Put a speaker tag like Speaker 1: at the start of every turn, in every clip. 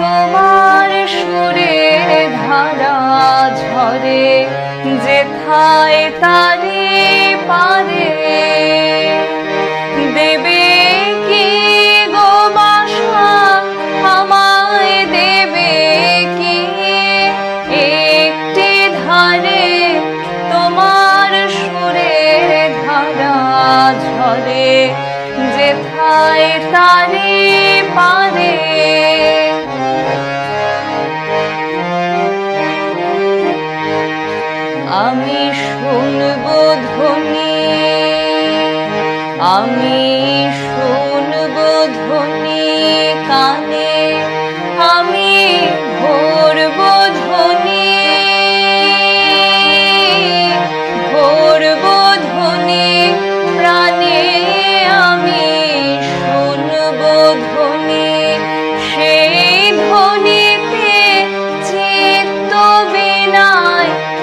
Speaker 1: তোমার সুরে ধারা ঝরে যেথায় তারে পারে। আমি শুনব ধ্বনি, আমি শুনব ধ্বনি কানে, আমি ভরব ধ্বনি ভরব ধ্বনি প্রাণে আমি শুনব ধ্বনি।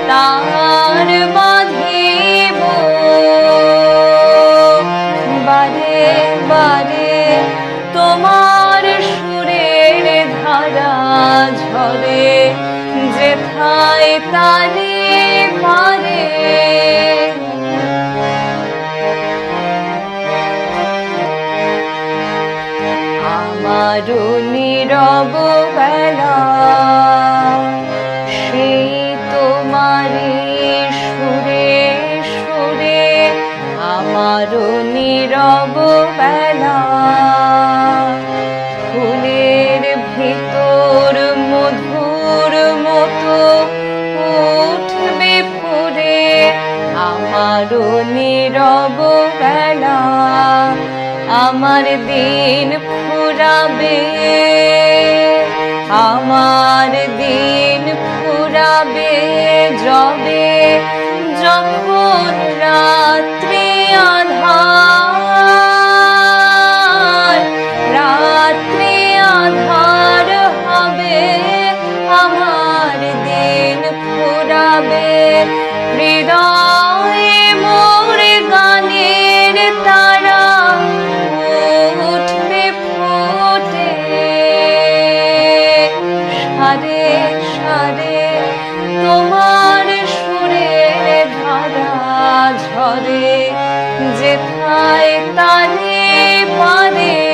Speaker 1: তার বাঁধিব বারে বারে তোমার সুরের ধারা ঝরে যেথায় তারে পারে। আমারও নীরব বেলা আমারও নীরব বেলা, ফুলের ভিতর মধুর মতো উঠবে ফুরে আমারও নীরব বেলা, আমার দিন ফুরাবে, আমার দিন ফুরাবে, যবে যখন ফুরাবে হৃদয়ে মোর গানের তারা উঠবে ফুটে। সারে সারে তোমার সুরের ধারা ঝরে, যেথায় তারে পারে